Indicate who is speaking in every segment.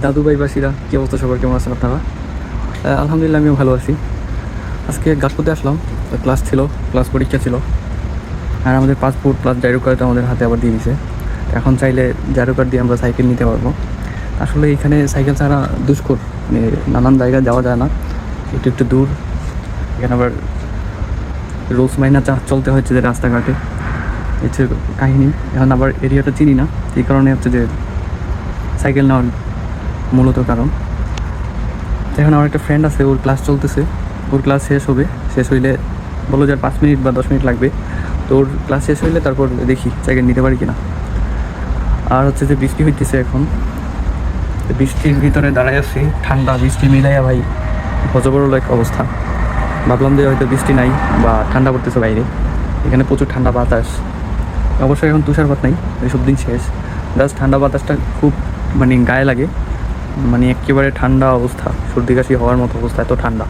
Speaker 1: দাদুবাইবাসীরা কী অবস্থা সবার? কেমন আছেন আপনারা? আলহামদুলিল্লাহ, আমিও ভালো আছি। আজকে গাছপুতে আসলাম ক্লাস ছিল, ক্লাস পরীক্ষা ছিল। আর আমাদের পাসপোর্ট প্লাস জাইরো কার্ড আমাদের হাতে আবার দিয়ে দিছে। এখন চাইলে জাইরো কার্ড দিয়ে আমরা সাইকেল নিতে পারব। আসলে এখানে সাইকেল ছাড়া দুষ্কর মানে নানান জায়গায় যাওয়া যায় না। একটু একটু দূর। এখানে আবার রোজ মাইনা চা চলতে হচ্ছে যে রাস্তাঘাটে। হচ্ছে কাহিনী। এখন আবার এরিয়াটা চিনি না। এই কারণে হচ্ছে যে সাইকেল নেওয়ার মূলত কারণ। এখন আমার একটা ফ্রেন্ড আছে, ওর ক্লাস চলতেছে। ওর ক্লাস শেষ হবে। শেষ হইলে বলো যে আর পাঁচ মিনিট বা দশ মিনিট লাগবে। তো ওর ক্লাস শেষ হইলে তারপর দেখি সাইকেল নিতে পারি কিনা। আর হচ্ছে যে বৃষ্টি হইতেছে এখন। বৃষ্টির ভিতরে দাঁড়ায় আছি। ঠান্ডা বৃষ্টি মিলাইয়া ভাই, হজবরল এক অবস্থা। ভাবলাম যে হয়তো বৃষ্টি নাই বা ঠান্ডা পড়তেছে বাইরে। এখানে প্রচুর ঠান্ডা বাতাস। অবশ্যই এখন তুষারপাত নাই, এসব দিন শেষ। জাস্ট ঠান্ডা বাতাসটা খুব মানে গায়ে লাগে। মানে একেবারে ঠান্ডা অবস্থা, সর্দি কাশি হওয়ার মতো অবস্থা, এত ঠান্ডা।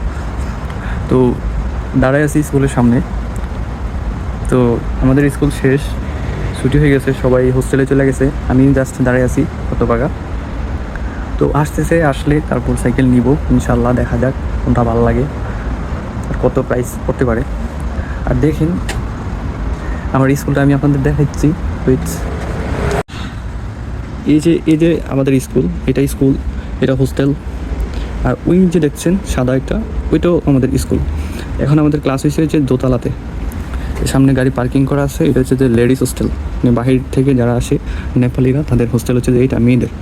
Speaker 1: তো দাঁড়ায় আছি স্কুলের সামনে। তো আমাদের স্কুল শেষ, ছুটি হয়ে গেছে, সবাই হোস্টেলে চলে গেছে। আমি জাস্ট দাঁড়ায় আছি কত বাগা তো আসতেছে, আসলে তারপর সাইকেল নিব ইনশাল্লাহ দেখা যাক কোনটা ভালো লাগে, আর কত প্রাইস পড়তে পারে। আর দেখেন, আমার স্কুলটা আমি আপনাদের দেখাচ্ছি উইথ এই যে এই যে আমাদের স্কুল, এটা স্কুল এটা হোস্টেল আর ওই যে দেখছেন, সাদা একটা, ওইটাও আমাদের স্কুল এখন আমাদের ক্লাস হয়েছে দোতলাতে। সামনে গাড়ি পার্কিং করা আছে, এটা হচ্ছে যে লেডিস হোস্টেল মানে বাহির থেকে যারা আসে, নেপালিরা, তাদের হোস্টেল হচ্ছে যে এইটা, মেয়েদের।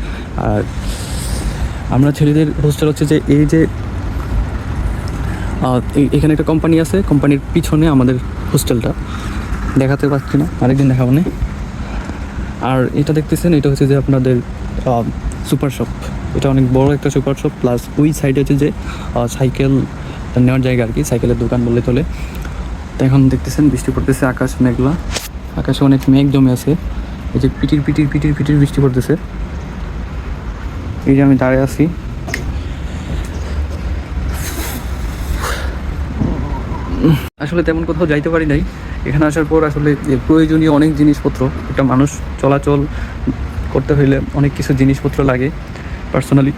Speaker 1: আর আমরা ছেলেদের হোস্টেল হচ্ছে যে এই যে এখানে একটা কোম্পানি আছে কোম্পানির পিছনে আমাদের হোস্টেলটা দেখাতে পারছি না, আরেকদিন দেখাবো না। আর এটা দেখতেছেন, এটা হচ্ছে যে আপনাদের সুপার শপ এটা অনেক বড় একটা সুপার শপ প্লাস ওই সাইডে হচ্ছে যে সাইকেল নেওয়ার জায়গা আর কি সাইকেলের দোকান বললে চলে। তো এখন দেখতেছেন, বৃষ্টি পড়তেছে, আকাশ মেঘলা। আকাশে অনেক মেঘ জমে আছে। এই যে পিটির পিটির পিটির পিটির বৃষ্টি পড়তেছে। এই যে আমি দাঁড়িয়ে আছি। আসলে তেমন কোথাও যাইতে পারি নাই। এখানে আসার পর আসলে প্রয়োজনীয় অনেক জিনিসপত্র, একটা মানুষ চলাচল করতে হইলে অনেক কিছু জিনিসপত্র লাগে। পার্সোনালি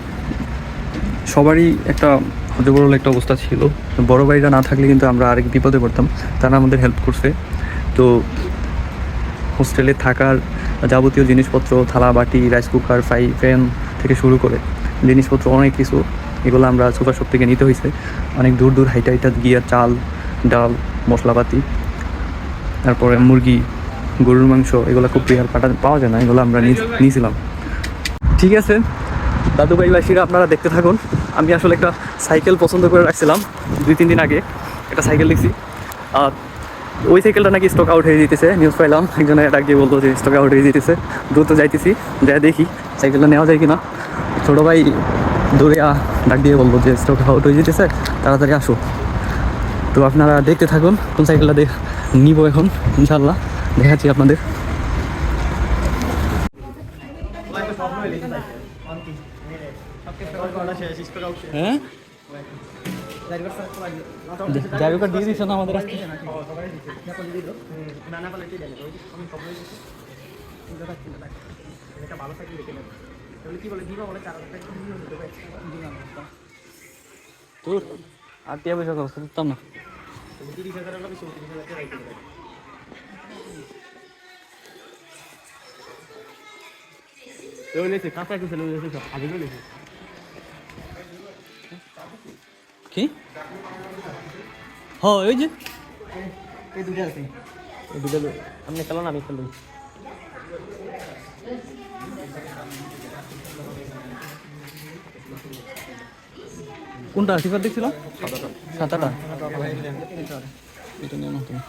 Speaker 1: সবারই একটা হজবরল একটা অবস্থা ছিল। বড় ভাইরা না থাকলে কিন্তু আমরা আরেক বিপদে পড়তাম। তারা আমাদের হেল্প করছে। তো হোস্টেলে থাকার যাবতীয় জিনিসপত্র, থালা, বাটি রাইস কুকার ফ্রাই প্যান থেকে শুরু করে জিনিসপত্র, অনেক কিছু এগুলো আমরা সুপার শপ থেকে নিতে হয়েছে। অনেক দূর দূর হাইটা হাইটা গিয়ে চাল, ডাল, মশলাপাতি, তারপরে মুরগি, গরুর মাংস, এগুলো খুব প্রিয় পাটা পাওয়া যায় না, এগুলো আমরা নিয়ে- নিয়েছিলাম ঠিক আছে? দাদু ভাইবাসীরা আপনারা দেখতে থাকুন। আমি আসলে একটা সাইকেল পছন্দ করে রাখছিলাম, দুই তিন দিন আগে। একটা সাইকেল দেখছি। আর ওই সাইকেলটা নাকি স্টক আউট হয়ে যেতেছে নিউজ পাইলাম। একজনে ডাক দিয়ে বলতো যে স্টক আউট হয়ে যেতেছে। দ্রুত যাইতেছি, যাই দেখি সাইকেলটা নেওয়া যায় কিনা। ছোটো ভাই দূরে ডাক দিয়ে বলব যে স্টক আউট হয়ে যেতেছে, তাড়াতাড়ি আসো। তো আপনারা দেখতে থাকুন, কোন সাইকেলটা দেখ নিব এখন ইনশাল্লাহ দেখাচ্ছি আপনাদের। হ্যাঁ? ড্রাইভার দিয়ে দিচ্ছে না আমাদের আজকে? তোর আর টিয়া পয়সা খরচ করতাম না। কি? হ্যাঁ ওই যে।
Speaker 2: এই দুটো আছে।
Speaker 1: এই দুটো আপনি খেলো না আমি খেলো। কোনটা সিফার দেখছিল? সাতাটা। এটা নিয়ে না তুমি।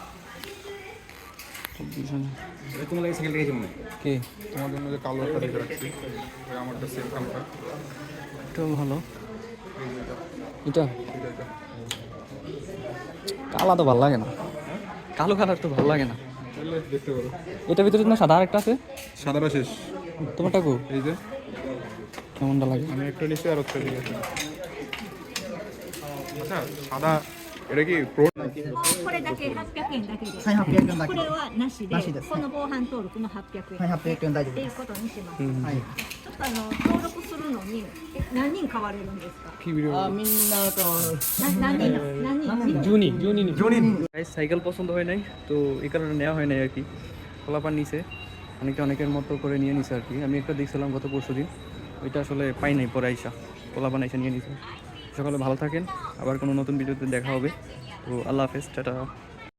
Speaker 2: তোমার লাগে সাইকেল রেখেছি মনে
Speaker 1: কে?
Speaker 3: তোমার জন্য যে কালো একটা রেখে রাখছি। আমারটা সেম কালারটা
Speaker 1: এটাও ভালো। এটা কালা তো ভালো লাগে না কালো কালার তো ভালো লাগে না
Speaker 3: তাহলে দেখতে পারো
Speaker 1: এটার ভিতরে না সাদা আরেকটা আছে
Speaker 3: সাদাটা শেষ
Speaker 1: তোমারটা কো
Speaker 3: এই যে
Speaker 1: কেমনটা লাগে
Speaker 3: আমি একটা নিচে আর একটা ঠিক আছে আচ্ছা সাদা এটা কি প্রো
Speaker 4: これだけ800円だけで。
Speaker 2: はい800円だけ
Speaker 4: これはなしで、
Speaker 2: なしです
Speaker 4: この防犯登録の800円。
Speaker 2: はい800円大丈夫
Speaker 4: っていう
Speaker 2: です
Speaker 4: ことにします。
Speaker 2: はい
Speaker 4: あの登録するのにえ何人買われるんですか
Speaker 1: কি ভিডিও
Speaker 2: あみんなと
Speaker 4: な何人何人何人
Speaker 1: জুনি জুনি জুনি সাইকেল পছন্দ হয় নাই তো এই কারণে নেওয়া হয় নাই আর কি কলাপান নিচে অনেকে অনেকের মতো করে নিয়ে নিছে আর কি আমি একটা দেখছিলাম গত পরশু দিন ওইটা আসলে পাই নাই পরে আইসা কলাপান আইসা নিয়ে নিছে সকালে ভালো থাকেন আবার কোনো নতুন ভিডিওতে দেখা হবে তো আল্লাহ হাফেজ টাটা